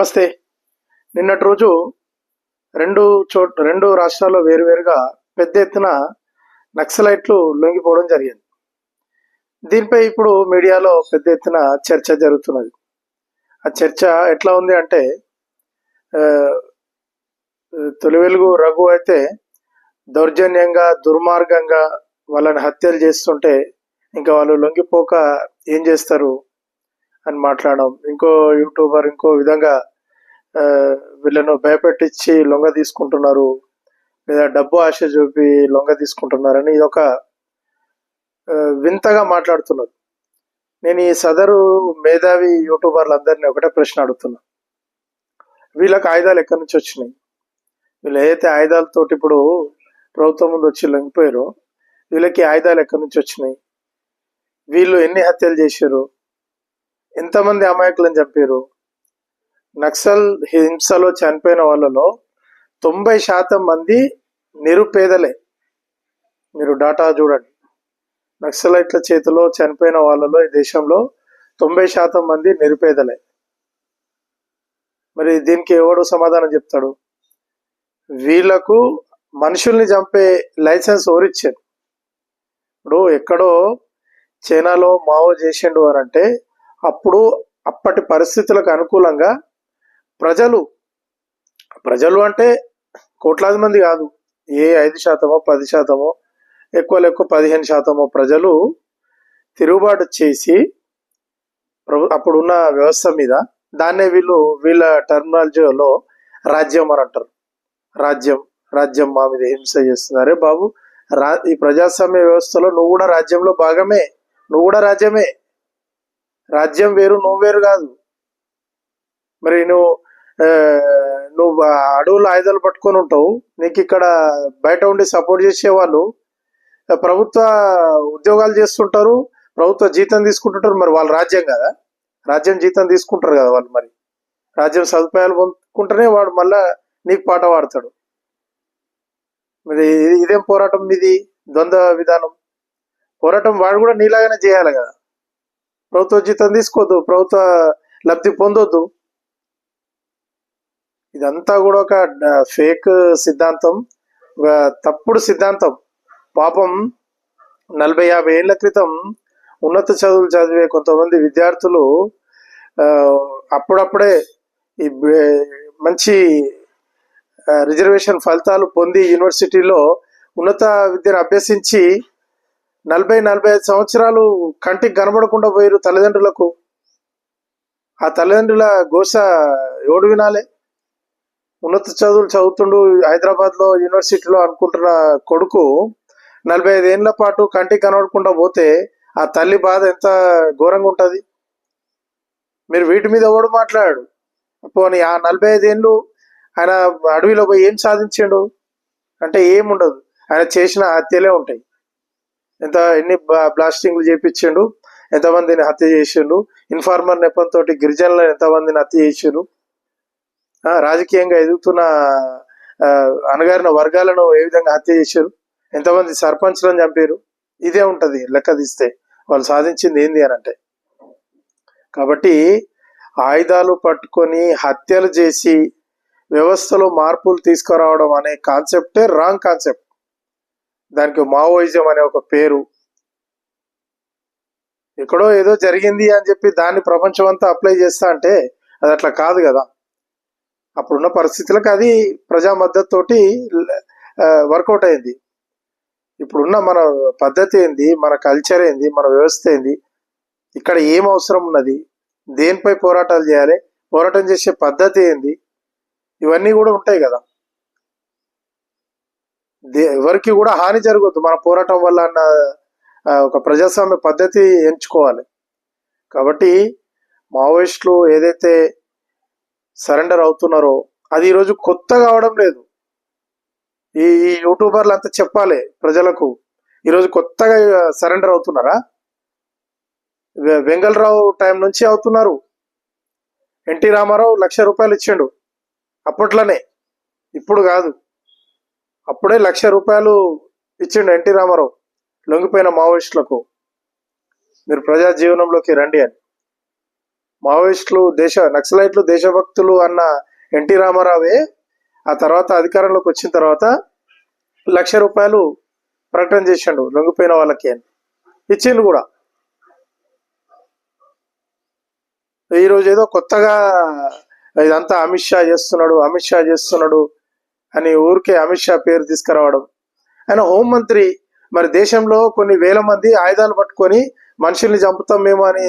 నమస్తే. నిన్నటి రోజు రెండు చో రెండు రాష్ట్రాల్లో వేరువేరుగా పెద్ద ఎత్తున నక్సలైట్లు లొంగిపోవడం జరిగింది. దీనిపై ఇప్పుడు మీడియాలో పెద్ద ఎత్తున చర్చ జరుగుతున్నది. ఆ చర్చ ఎట్లా ఉంది అంటే తొలి వెలుగు రఘు అయితే దౌర్జన్యంగా దుర్మార్గంగా వాళ్ళని హత్యలు చేస్తుంటే ఇంకా వాళ్ళు లొంగిపోక ఏం చేస్తారు అని మాట్లాడడం ఇంకో యూట్యూబర్ ఇంకో విధంగా వీళ్ళను భయపెట్టించి లొంగ తీసుకుంటున్నారు. లేదా డబ్బు ఆశ చూపి లొంగ తీసుకుంటున్నారని ఇది ఒక వింతగా మాట్లాడుతున్నారు. నేను ఈ సదరు మేధావి యూట్యూబర్లందరినీ ఒకటే ప్రశ్న అడుగుతున్నా. వీళ్ళకి ఆయుధాలు ఎక్కడి నుంచి వచ్చినాయి? వీళ్ళు ఏదైతే ఆయుధాలతోటి ఇప్పుడు ప్రభుత్వం ముందు వచ్చి లొంగిపోయారో వీళ్ళకి ఆయుధాలు ఎక్కడి నుంచి వచ్చినాయి? వీళ్ళు ఎన్ని హత్యలు చేశారు? ఎంతమంది అమాయకులను చంపారు? నక్సల్ హింసలో చనిపోయిన వాళ్ళలో తొంభై శాతం మంది నిరుపేదలే. మీరు డాటా చూడండి. నక్సలైట్ల చేతిలో చనిపోయిన వాళ్ళలో ఈ దేశంలో తొంభై శాతం మంది నిరుపేదలే. మరి దీనికి ఎవడు సమాధానం చెప్తాడు? వీళ్ళకు మనుషుల్ని చంపే లైసెన్స్ ఎవరిచ్చారు? ఇప్పుడు ఎక్కడో చైనాలో మావో చేసిండు అని అంటే అప్పుడు అప్పటి పరిస్థితులకు అనుకూలంగా ప్రజలు ప్రజలు అంటే కోట్లాది మంది కాదు. ఏ ఐదు శాతమో పది శాతమో ఎక్కువ ఎక్కువ పదిహేను శాతమో ప్రజలు తిరుగుబాటు చేసి ప్రభు అప్పుడున్న వ్యవస్థ మీద దాన్నే వీళ్ళు వీళ్ళ టర్మినాలజీలో రాజ్యం అని అంటారు. రాజ్యం రాజ్యం మా మీద హింస చేస్తున్నారే బాబు. రా ఈ ప్రజాస్వామ్య వ్యవస్థలో నువ్వు కూడా రాజ్యంలో భాగమే. నువ్వు కూడా రాజ్యమే. రాజ్యం వేరు నువ్వు వేరు కాదు. మరి నువ్వు నువ్వు అడవులు ఆయుధాలు పట్టుకొని ఉంటావు. నీకు ఇక్కడ బయట ఉండి సపోర్ట్ చేసే వాళ్ళు ప్రభుత్వ ఉద్యోగాలు చేస్తుంటారు ప్రభుత్వ జీతం తీసుకుంటుంటారు మరి వాళ్ళు రాజ్యం కదా. రాజ్యం జీతం తీసుకుంటారు కదా వాళ్ళు మరి. రాజ్యం సదుపాయాలు పొందుకుంటేనే వాడు మళ్ళా నీకు పాట పాడతాడు. మరి ఇదేం పోరాటం ఇది? ద్వంద్వ విధానం. పోరాటం వాడు కూడా నీలాగానే చేయాలి కదా. ప్రభుత్వ జీతం తీసుకోవద్దు ప్రభుత్వ లబ్ధి పొందొద్దు. ఇదంతా కూడా ఒక ఫేక్ సిద్ధాంతం. ఒక తప్పుడు సిద్ధాంతం. పాపం నలభై యాభై ఏళ్ళ క్రితం ఉన్నత చదువులు చదివే కొంతమంది విద్యార్థులు అప్పుడప్పుడే ఈ మంచి రిజర్వేషన్ ఫలితాలు పొంది యూనివర్సిటీలో ఉన్నత విద్యను అభ్యసించి నలభై నలభై ఐదు సంవత్సరాలు కంటికి కనబడకుండా పోయారు తల్లిదండ్రులకు. ఆ తల్లిదండ్రుల గోస ఎవడు వినాలే? ఉన్నత చదువులు చదువుతుండు హైదరాబాద్లో యూనివర్సిటీలో అనుకుంటున్న కొడుకు నలభై ఐదేళ్ళ పాటు కంటికి కనబడకుండా పోతే ఆ తల్లి బాధ ఎంత ఘోరంగా ఉంటుంది? మీరు వీటి మీద ఎవడు మాట్లాడాడు? పోనీ ఆ నలభై ఐదేళ్ళు ఆయన అడవిలో పోయి ఏం సాధించాడు? అంటే ఏముండదు. ఆయన చేసిన హత్యలే ఉంటాయి. ఎంత ఎన్ని బ్లాస్టింగ్లు చేపించిండు ఎంతమందిని హత్య చేసిండు ఇన్ఫార్మర్ నెపంతో గిరిజనులు ఎంతమందిని హత్య చేసిండు రాజకీయంగా ఎదుగుతున్న అణగారిన వర్గాలను ఏ విధంగా హత్య చేశారు? ఎంతమంది సర్పంచ్లను చంపారు? ఇదే ఉంటుంది లెక్క తీస్తే వాళ్ళు సాధించింది ఏంది అని అంటే. కాబట్టి ఆయుధాలు పట్టుకొని హత్యలు చేసి వ్యవస్థలో మార్పులు తీసుకురావడం అనే కాన్సెప్టే రాంగ్ కాన్సెప్ట్. దానికి మావోయిజం అనే ఒక పేరు. ఎక్కడో ఏదో జరిగింది అని చెప్పి దాన్ని ప్రపంచం అంతా అప్లై చేస్తా అంటే అది అట్లా కాదు కదా. అప్పుడున్న పరిస్థితులకు అది ప్రజా మద్దతుతోటి వర్కౌట్ అయింది. ఇప్పుడున్న మన పద్ధతి ఏంది మన కల్చర్ ఏంది మన వ్యవస్థ ఏంది ఇక్కడ ఏం అవసరం ఉన్నది దేనిపై పోరాటాలు చేయాలి పోరాటం చేసే పద్ధతి ఏంది ఇవన్నీ కూడా ఉంటాయి కదా. దే- ఎవరికి కూడా హాని జరగద్దు మన పోరాటం వల్ల అన్న ఒక ప్రజాస్వామ్య పద్ధతి ఎంచుకోవాలి. కాబట్టి మావోయిస్టులు ఏదైతే సరెండర్ అవుతున్నారో అది ఈరోజు కొత్త కావడం లేదు. ఈ ఈ యూట్యూబర్లు అంతా చెప్పాలి ప్రజలకు ఈరోజు కొత్తగా సరెండర్ అవుతున్నారా? వెంగళరావు టైం నుంచి అవుతున్నారు. ఎన్టీ రామారావు లక్ష రూపాయలు ఇచ్చిండు. అప్పట్లోనే ఇప్పుడు కాదు. అప్పుడే లక్ష రూపాయలు ఇచ్చిండు ఎన్టీ రామారావు లొంగిపోయిన మావోయిస్టులకు. మీరు ప్రజా జీవనంలోకి రండి అని. మావోయిస్టులు దేశ నక్సలైట్లు దేశభక్తులు అన్న ఎన్టీ రామారావే ఆ తర్వాత అధికారంలోకి వచ్చిన తర్వాత లక్ష రూపాయలు ప్రకటన చేసిండు లొంగిపోయిన వాళ్ళకి అని. ఇచ్చిండు కూడా. ఈ రోజు ఏదో కొత్తగా ఇదంతా అమిత్ షా చేస్తున్నాడు అమిత్ షా చేస్తున్నాడు అని ఊరికే అమిత్ షా పేరు తీసుకురావడం. ఆయన హోంమంత్రి మరి దేశంలో కొన్ని వేల మంది ఆయుధాలు పట్టుకొని మనుషుల్ని చంపుతాం మేము అని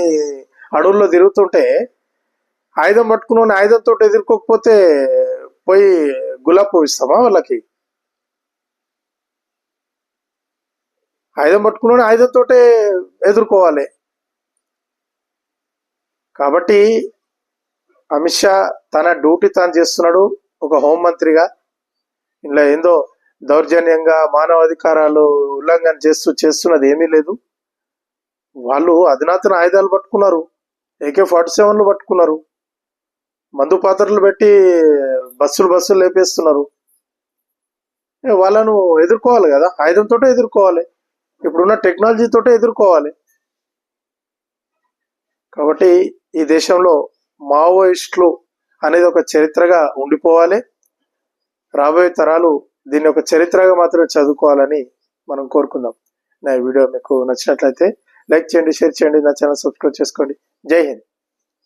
అడవుల్లో తిరుగుతుంటే ఆయుధం పట్టుకుని ఆయుధంతో ఎదుర్కోకపోతే పోయి గులాబ్ పోయిస్తామా వాళ్ళకి? ఆయుధం పట్టుకుని ఆయుధంతో ఎదుర్కోవాలి. కాబట్టి అమిత్ షా తన డ్యూటీ తాను చేస్తున్నాడు. ఒక హోంమంత్రిగా ఇలా ఏందో దౌర్జన్యంగా మానవాధికారాలు ఉల్లంఘన చేస్తూ చేస్తున్నది ఏమీ లేదు. వాళ్ళు అధునాతన ఆయుధాలు పట్టుకున్నారు. ఏకే ఫార్టీ సెవెన్లు పట్టుకున్నారు. మందు పాత్రలు పెట్టి బస్సులు బస్సులు లేపేస్తున్నారు. వాళ్ళను ఎదుర్కోవాలి కదా. ఆయుధంతో ఎదుర్కోవాలి. ఇప్పుడున్న టెక్నాలజీతో ఎదుర్కోవాలి. కాబట్టి ఈ దేశంలో మావోయిస్టులు అనేది ఒక చరిత్రగా ఉండిపోవాలి. రాబోయే తరాలు దీన్ని ఒక చరిత్రగా మాత్రమే చదువుకోవాలని మనం కోరుకుందాం. నా వీడియో మీకు నచ్చినట్లయితే లైక్ చేయండి షేర్ చేయండి నా ఛానల్ సబ్స్క్రైబ్ చేసుకోండి. जय हिंद।